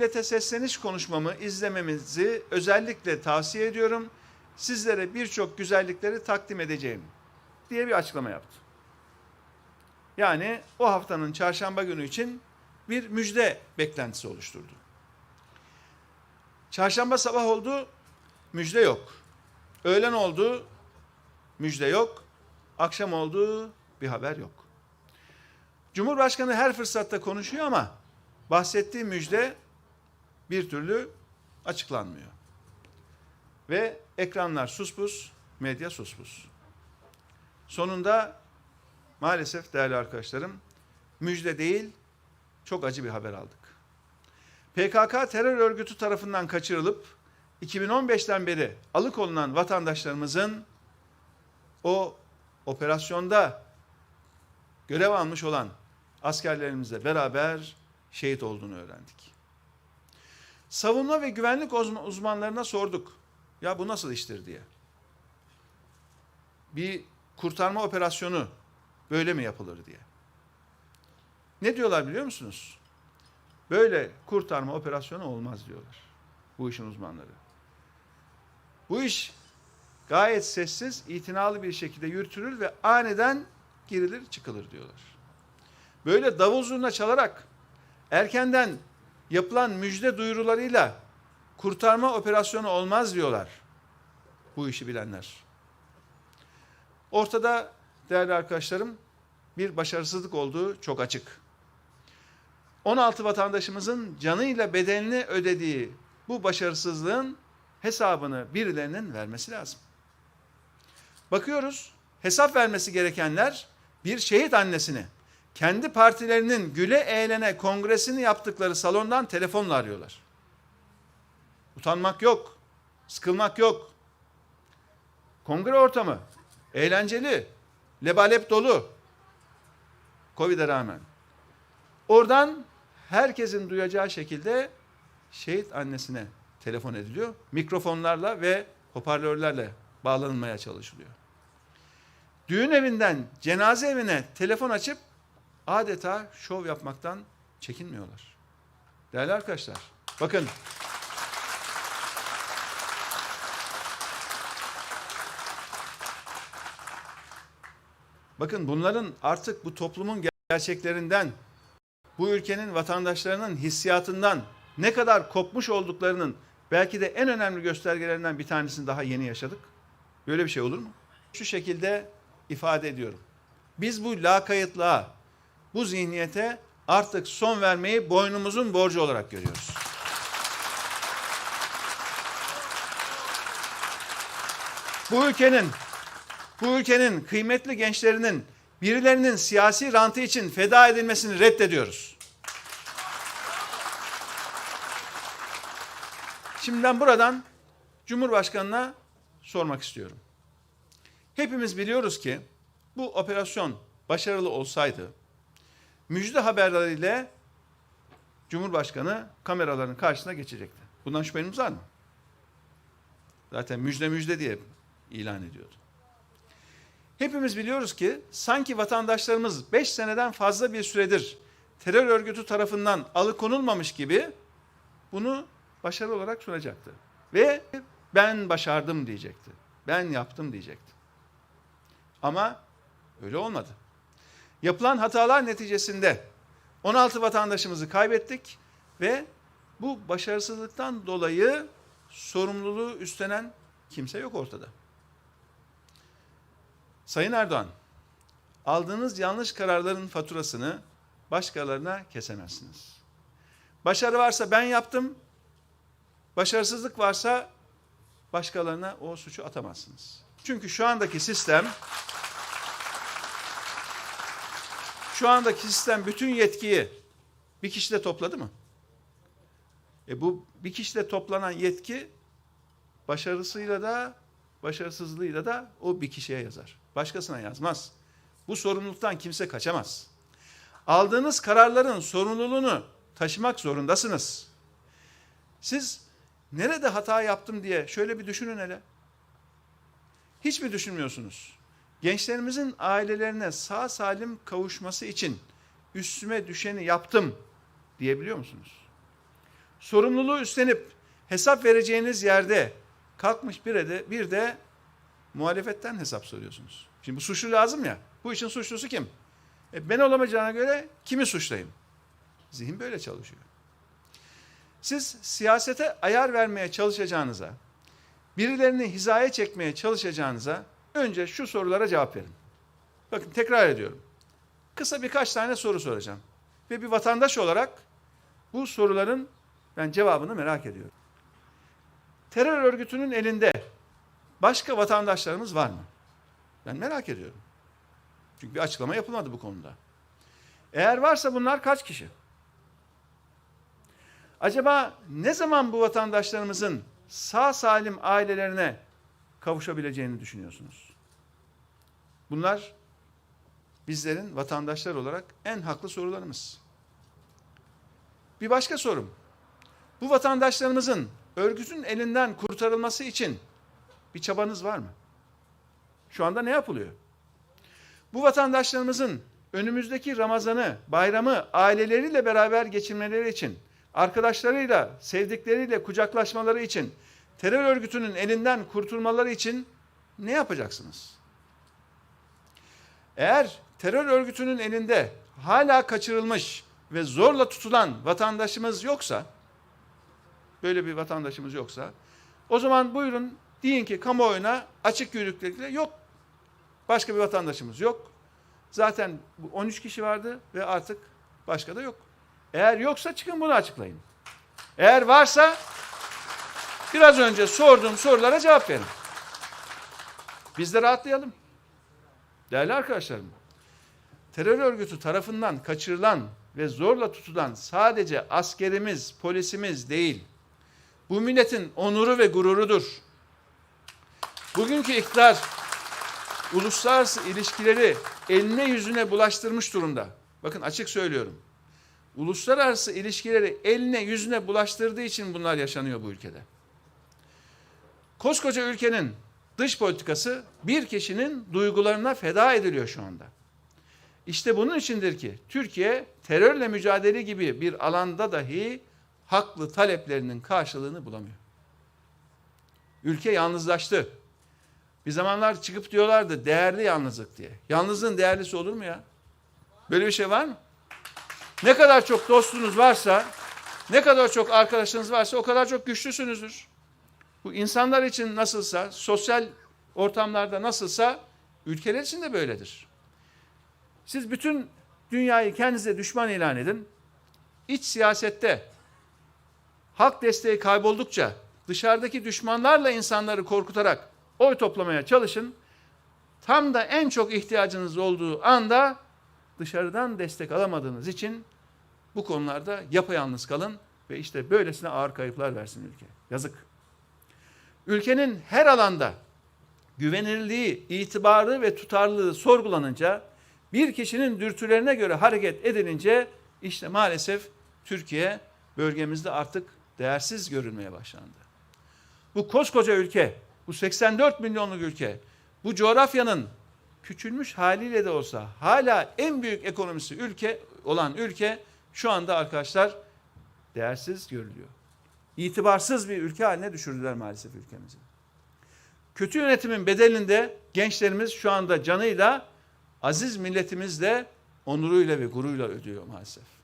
Millete sesleniş konuşmamı izlememizi özellikle tavsiye ediyorum. Sizlere birçok güzellikleri takdim edeceğim diye bir açıklama yaptı. Yani o haftanın çarşamba günü için bir müjde beklentisi oluşturdu. Çarşamba sabah oldu, müjde yok. Öğlen oldu, müjde yok. Akşam oldu, bir haber yok. Cumhurbaşkanı her fırsatta konuşuyor ama bahsettiği müjde bir türlü açıklanmıyor. Ve ekranlar suspus, medya suspus. Sonunda maalesef değerli arkadaşlarım müjde değil çok acı bir haber aldık. PKK terör örgütü tarafından kaçırılıp 2015'ten beri alıkonulan vatandaşlarımızın o operasyonda görev almış olan askerlerimizle beraber şehit olduğunu öğrendik. Savunma ve güvenlik uzma- uzmanlarına sorduk. Ya bu nasıl iştir diye. Bir kurtarma operasyonu böyle mi yapılır diye. Ne diyorlar biliyor musunuz? Böyle kurtarma operasyonu olmaz diyorlar. Bu işin uzmanları. Bu iş gayet sessiz, itinalı bir şekilde yürütülür ve aniden girilir çıkılır diyorlar. Böyle davul zurna çalarak erkenden yapılan müjde duyurularıyla kurtarma operasyonu olmaz diyorlar bu işi bilenler. Ortada değerli arkadaşlarım bir başarısızlık olduğu çok açık. 16 vatandaşımızın canıyla bedelini ödediği bu başarısızlığın hesabını birilerinin vermesi lazım. Bakıyoruz hesap vermesi gerekenler bir şehit annesini kendi partilerinin güle eğlene kongresini yaptıkları salondan telefonla arıyorlar. Utanmak yok, sıkılmak yok. Kongre ortamı eğlenceli, lebalep dolu. Covid'e rağmen. Oradan herkesin duyacağı şekilde şehit annesine telefon ediliyor. Mikrofonlarla ve hoparlörlerle bağlanılmaya çalışılıyor. Düğün evinden cenaze evine telefon açıp adeta şov yapmaktan çekinmiyorlar. Değerli arkadaşlar, bakın Bakın bunların artık bu toplumun gerçeklerinden, bu ülkenin vatandaşlarının hissiyatından ne kadar kopmuş olduklarının belki de en önemli göstergelerinden bir tanesini daha yeni yaşadık. Böyle bir şey olur mu? Şu şekilde ifade ediyorum. Biz bu lakaytlığa, bu zihniyete artık son vermeyi boynumuzun borcu olarak görüyoruz. Bu ülkenin bu ülkenin kıymetli gençlerinin birilerinin siyasi rantı için feda edilmesini reddediyoruz. Şimdi ben buradan Cumhurbaşkanı'na sormak istiyorum. Hepimiz biliyoruz ki bu operasyon başarılı olsaydı müjde haberleriyle Cumhurbaşkanı kameraların karşısına geçecekti. Bundan şüpheniz var mı? Zaten müjde müjde diye ilan ediyordu. Hepimiz biliyoruz ki sanki vatandaşlarımız 5 seneden fazla bir süredir terör örgütü tarafından alıkonulmamış gibi bunu başarı olarak sunacaktı. Ve ben başardım diyecekti. Ben yaptım diyecekti. Ama öyle olmadı. Yapılan hatalar neticesinde 16 vatandaşımızı kaybettik ve bu başarısızlıktan dolayı sorumluluğu üstlenen kimse yok ortada. Sayın Erdoğan, aldığınız yanlış kararların faturasını başkalarına kesemezsiniz. Başarı varsa ben yaptım, başarısızlık varsa başkalarına o suçu atamazsınız. Çünkü şu andaki sistem şu andaki sistem bütün yetkiyi bir kişide topladı mı? E bu bir kişide toplanan yetki başarısıyla da başarısızlığıyla da o bir kişiye yazar. Başkasına yazmaz. Bu sorumluluktan kimse kaçamaz. Aldığınız kararların sorumluluğunu taşımak zorundasınız. Siz nerede hata yaptım diye şöyle bir düşünün hele. Hiç mi düşünmüyorsunuz? Gençlerimizin ailelerine sağ salim kavuşması için üstüme düşeni yaptım diyebiliyor musunuz? sorumluluğu üstlenip hesap vereceğiniz yerde kalkmış bir de, bir de muhalefetten hesap soruyorsunuz. Şimdi bu suçlu lazım ya. Bu işin suçlusu kim? E ben olamayacağına göre kimi suçlayayım? Zihin böyle çalışıyor. Siz siyasete ayar vermeye çalışacağınıza, birilerini hizaya çekmeye çalışacağınıza önce şu sorulara cevap verin. Bakın tekrar ediyorum. Kısa birkaç tane soru soracağım. Ve bir vatandaş olarak bu soruların ben cevabını merak ediyorum. Terör örgütünün elinde başka vatandaşlarımız var mı? Ben merak ediyorum. Çünkü bir açıklama yapılmadı bu konuda. Eğer varsa bunlar kaç kişi? Acaba ne zaman bu vatandaşlarımızın sağ salim ailelerine kavuşabileceğini düşünüyorsunuz? Bunlar bizlerin vatandaşlar olarak en haklı sorularımız. Bir başka sorum. Bu vatandaşlarımızın örgütün elinden kurtarılması için bir çabanız var mı? Şu anda ne yapılıyor? Bu vatandaşlarımızın önümüzdeki Ramazan'ı, bayramı aileleriyle beraber geçirmeleri için, arkadaşlarıyla, sevdikleriyle kucaklaşmaları için, terör örgütünün elinden kurtulmaları için ne yapacaksınız? Eğer terör örgütünün elinde hala kaçırılmış ve zorla tutulan vatandaşımız yoksa, böyle bir vatandaşımız yoksa, o zaman buyurun deyin ki kamuoyuna açık yürürlükle yok. Başka bir vatandaşımız yok. Zaten bu 13 kişi vardı ve artık başka da yok. Eğer yoksa çıkın bunu açıklayın. Eğer varsa biraz önce sorduğum sorulara cevap verin. Biz de rahatlayalım. Değerli arkadaşlarım, terör örgütü tarafından kaçırılan ve zorla tutulan sadece askerimiz, polisimiz değil. Bu milletin onuru ve gururudur. Bugünkü iktidar uluslararası ilişkileri eline yüzüne bulaştırmış durumda. Bakın açık söylüyorum. Uluslararası ilişkileri eline yüzüne bulaştırdığı için bunlar yaşanıyor bu ülkede. Koskoca ülkenin dış politikası bir kişinin duygularına feda ediliyor şu anda. İşte bunun içindir ki Türkiye terörle mücadele gibi bir alanda dahi haklı taleplerinin karşılığını bulamıyor. Ülke yalnızlaştı. Bir zamanlar çıkıp diyorlardı değerli yalnızlık diye. Yalnızlığın değerlisi olur mu ya? Böyle bir şey var mı? Ne kadar çok dostunuz varsa, ne kadar çok arkadaşınız varsa o kadar çok güçlüsünüzdür. Bu insanlar için nasılsa, sosyal ortamlarda nasılsa ülkeler için de böyledir. Siz bütün dünyayı kendinize düşman ilan edin. İç siyasette halk desteği kayboldukça dışarıdaki düşmanlarla insanları korkutarak oy toplamaya çalışın. Tam da en çok ihtiyacınız olduğu anda dışarıdan destek alamadığınız için bu konularda yapayalnız kalın ve işte böylesine ağır kayıplar versin ülke. Yazık. Ülkenin her alanda güvenilirliği, itibarı ve tutarlılığı sorgulanınca bir kişinin dürtülerine göre hareket edilince işte maalesef Türkiye bölgemizde artık değersiz görülmeye başlandı. Bu koskoca ülke, bu 84 milyonluk ülke, bu coğrafyanın küçülmüş haliyle de olsa hala en büyük ekonomisi ülke olan ülke şu anda arkadaşlar değersiz görülüyor. İtibarsız bir ülke haline düşürdüler maalesef ülkemizi. Kötü yönetimin bedelinde gençlerimiz şu anda canıyla, aziz milletimiz de onuruyla ve gururuyla ödüyor maalesef.